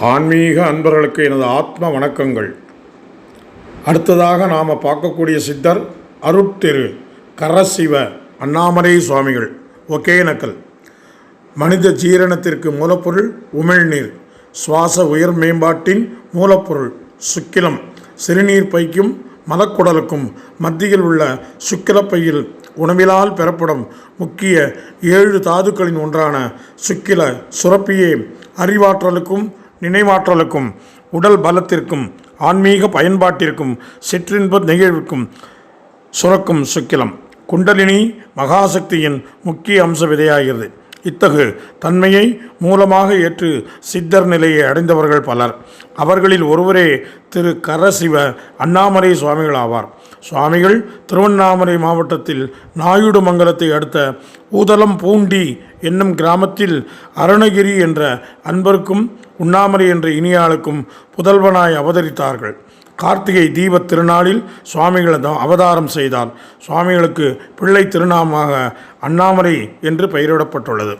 ஆன்மீக அன்பர்களுக்கு எனது ஆத்ம வணக்கங்கள். அடுத்ததாக நாம் பார்க்கக்கூடிய சித்தர் அருட்திரு கரசிவ அண்ணாமலை சுவாமிகள். ஒகேனக்கல் மனித ஜீரணத்திற்கு மூலப்பொருள் உமிழ்நீர். சுவாச உயர் மேம்பாட்டின் மூலப்பொருள் சுக்கிலம். சிறுநீர் பைக்கும் மலக்குடலுக்கும் மத்தியில் உள்ள சுக்கிலப்பையில் உணவிலால் பெறப்படும் முக்கிய ஏழு தாதுக்களின் ஒன்றான சுக்கில சுரப்பியே அறிவாற்றலுக்கும் நினைவாற்றலுக்கும் உடல் பலத்திற்கும் ஆன்மீக பயன்பாட்டிற்கும் சிற்றின்ப நிகழ்வுக்கும் சுரக்கும் சுக்கிலம். குண்டலினி மகாசக்தியின் முக்கிய அம்ச விதையாகிறது. இத்தகு தன்மையை மூலமாக ஏற்று சித்தர் நிலையை அடைந்தவர்கள் பலர். அவர்களில் ஒருவரே திரு கரசிவ அண்ணாமலை சுவாமிகள் ஆவார் சுவாமிகள் திருவண்ணாமலை மாவட்டத்தில் நாயுடு மங்கலத்தை அடுத்த ஊதலம் பூண்டி என்னும் கிராமத்தில் அருணகிரி என்ற அன்பருக்கும் உண்ணாமலை என்ற இனியாளுக்கும் புதல்வனாய் அவதரித்தார்கள். கார்த்திகை தீபத் திருநாளில் சுவாமிகளை அவதாரம் செய்தார். சுவாமிகளுக்கு பிள்ளை திருநாமமாக அண்ணாமலை என்று பெயரிடப்பட்டுள்ளது.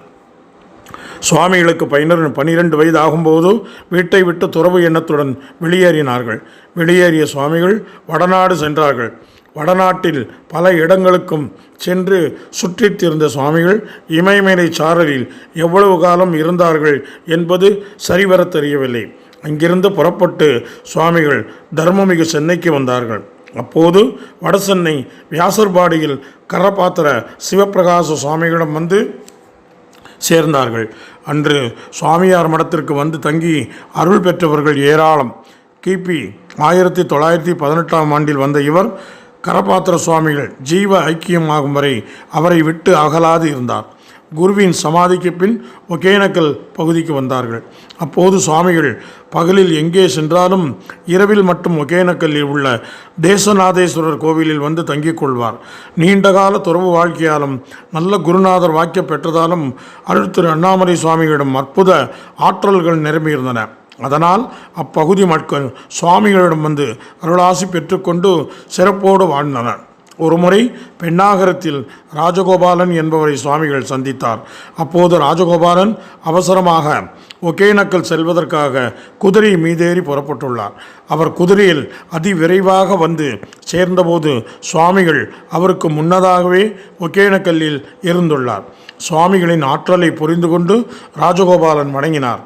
சுவாமிகளுக்கு பைனர் பனிரெண்டு வயது ஆகும்போது வீட்டை விட்டு துறவு எண்ணத்துடன் வெளியேறினார்கள். வெளியேறிய சுவாமிகள் வடநாடு சென்றார்கள். வடநாட்டில் பல இடங்களுக்கும் சென்று சுற்றித்திருந்த சுவாமிகள் இமயமலை சாரலில் எவ்வளவு காலம் இருந்தார்கள் என்பது சரிவர தெரியவில்லை. அங்கிருந்து புறப்பட்டு சுவாமிகள் தர்மமிகு சென்னைக்கு வந்தார்கள். அப்போது வடசென்னை வியாசர்பாடியில் கரபாத்திர சிவபிரகாச சுவாமிகளிடம் வந்து சேர்ந்தார்கள். அன்று சுவாமியார் மடத்திற்கு வந்து தங்கி அருள் பெற்றவர்கள் ஏராளம். கிபி ஆயிரத்தி தொள்ளாயிரத்தி பதினெட்டாம் ஆண்டில் வந்த இவர் கரபாத்திர சுவாமிகள் ஜீவ ஐக்கியமாகும் வரை அவரை விட்டு அகலாது இருந்தார். குருவின் சமாதிக்கு பின் ஒகேனக்கல் பகுதிக்கு வந்தார்கள். அப்போது சுவாமிகள் பகலில் எங்கே சென்றாலும் இரவில் மட்டும் ஒகேனக்கல்லில் உள்ள தேசநாதேஸ்வரர் கோவிலில் வந்து தங்கிக் கொள்வார். நீண்டகால துறவு வாழ்க்கையாலும் நல்ல குருநாதர் வாக்கிய பெற்றதாலும் அருள் திரு அண்ணாமலை சுவாமிகளிடம் அற்புத ஆற்றல்கள் நிரம்பியிருந்தன. அதனால் அப்பகுதி மக்கள் சுவாமிகளிடம் வந்து அருளாசி பெற்றுக்கொண்டு சிறப்போடு வாழ்ந்தனர். ஒருமுறை பெண்ணாகரத்தில் ராஜகோபாலன் என்பவரை சுவாமிகள் சந்தித்தார். அப்போது ராஜகோபாலன் அவசரமாக ஒகேனக்கல் செல்வதற்காக குதிரை மீதேறி புறப்பட்டுள்ளார். அவர் குதிரையில் அதிவிரைவாக வந்து சேர்ந்தபோது சுவாமிகள் அவருக்கு முன்னதாகவே ஒகேனக்கல்லில் இருந்துள்ளார். சுவாமிகளின் ஆற்றலை புரிந்து கொண்டு ராஜகோபாலன் வணங்கினார்.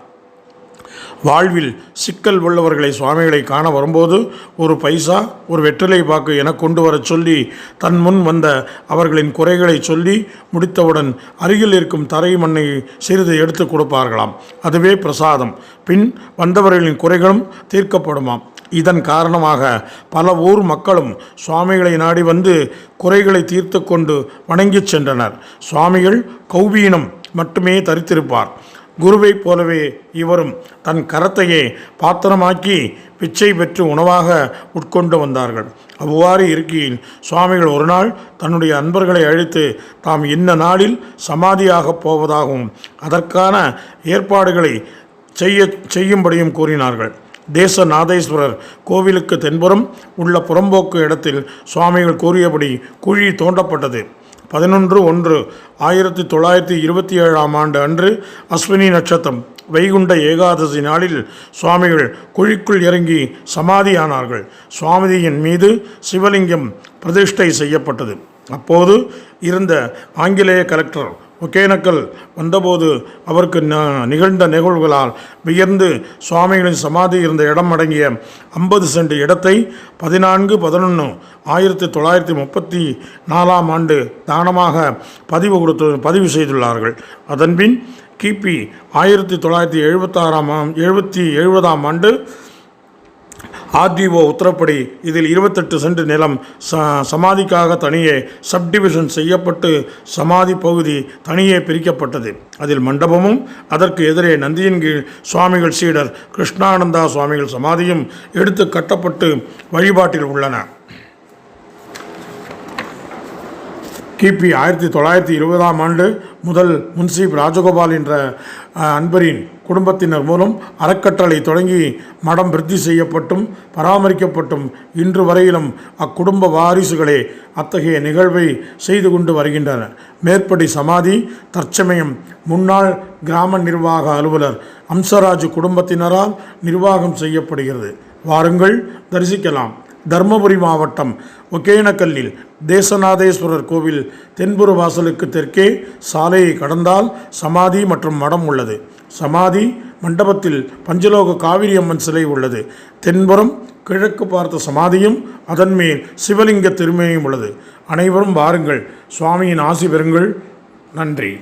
வாழ்வில் சிக்கல் உள்ளவர்களை சுவாமிகளை காண வரும்போது ஒரு பைசா ஒரு வெற்றிலை பாக்கு என கொண்டு வரச் சொல்லி தன் முன் வந்த அவர்களின் குறைகளை சொல்லி முடித்தவுடன் அருகில் இருக்கும் தரை மண்ணை சிறிது எடுத்து கொடுப்பார்களாம். அதுவே பிரசாதம். பின் வந்தவர்களின் குறைகளும் தீர்க்கப்படுமாம். இதன் காரணமாக பல ஊர் மக்களும் சுவாமிகளை நாடி வந்து குறைகளை தீர்த்து கொண்டு வணங்கிச் சென்றனர். சுவாமிகள் கௌபீனம் மட்டுமே தரித்திருப்பார். குருவைப் போலவே இவரும் தன் கரத்தையே பாத்திரமாக்கி பிச்சை பெற்று உணவாக உட்கொண்டு வந்தார்கள். அவ்வாறு இருக்கையில் சுவாமிகள் ஒரு நாள் தன்னுடைய அன்பர்களை அழைத்து தாம் இன்ன நாளில் சமாதியாகப் போவதாகவும் அதற்கான ஏற்பாடுகளை செய்ய செய்யும்படியும் கூறினார்கள். தேச நாதேஸ்வரர் கோவிலுக்கு தென்புறம் உள்ள புறம்போக்கு இடத்தில் சுவாமிகள் கூறியபடி குழி தோண்டப்பட்டது. பதினொன்று ஒன்று ஆயிரத்தி தொள்ளாயிரத்தி இருபத்தி ஏழாம் ஆண்டு அன்று அஸ்வினி நட்சத்திரம் வைகுண்ட ஏகாதசி நாளில் சுவாமிகள் குழிக்குள் இறங்கி சமாதியானார்கள். சுவாமியின் மீது சிவலிங்கம் பிரதிஷ்டை செய்யப்பட்டது. அப்போது இருந்த ஆங்கிலேய கலெக்டர் ஒகேனக்கல் வந்தபோது அவருக்கு ந- நிகழ்ந்த நிகழ்வுகளால் வியர்ந்து சுவாமிகளின் சமாதி இருந்த இடம் அடங்கிய ஐம்பது சென்ட் இடத்தை பதினான்கு பதினொன்று ஆயிரத்தி தொள்ளாயிரத்தி முப்பத்தி நாலாம் ஆண்டு தானமாக பதிவு கொடுத்து பதிவு செய்துள்ளார்கள். அதன்பின் கிபி ஆயிரத்தி தொள்ளாயிரத்தி எழுபத்தாறாம் எழுபத்தி எழுபதாம் ஆண்டு ஆர்டிஓ உத்தரப்படி இதில் இருபத்தெட்டு சென்ட் நிலம் ச சமாதிக்காக தனியே சப்டிவிஷன் செய்யப்பட்டு சமாதி பகுதி தனியே பிரிக்கப்பட்டது. அதில் மண்டபமும் அதற்கு எதிரே நந்தியின் கீழ் சுவாமிகள் சீடர் கிருஷ்ணானந்தா சுவாமிகள் சமாதியும் எடுத்து கட்டப்பட்டு வழிபாட்டில் உள்ளன. கிபி ஆயிரத்தி தொள்ளாயிரத்தி இருபதாம் ஆண்டு முதல் முன்சீப் ராஜகோபால் என்ற அன்பரின் குடும்பத்தினர் மூலம் அறக்கட்டளை தொடங்கி மடம் விருத்தி செய்யப்பட்டும் பராமரிக்கப்பட்டும் இன்று வரையிலும் அக்குடும்ப வாரிசுகளே அத்தகைய நிகழ்வை செய்து கொண்டு வருகின்றனர். மேற்படி சமாதி தற்சமயம் முன்னாள் கிராம நிர்வாக அலுவலர் அம்சராஜ் குடும்பத்தினரால் நிர்வாகம் செய்யப்படுகிறது. வாருங்கள் தரிசிக்கலாம். தர்மபுரி மாவட்டம் ஒகேனக்கல்லில் தேசநாதேஸ்வரர் கோவில் தென்புற வாசலுக்கு தெற்கே சாலையை கடந்தால் சமாதி மற்றும் மடம் உள்ளது. சமாதி மண்டபத்தில் பஞ்சலோக காவிரி அம்மன் சிலை உள்ளது. தென்புறம் கிழக்கு பார்த்த சமாதியும் அதன் மேல் சிவலிங்க திருமேனியும் உள்ளது. அனைவரும் வாருங்கள். சுவாமியின் ஆசி பெறுங்கள். நன்றி.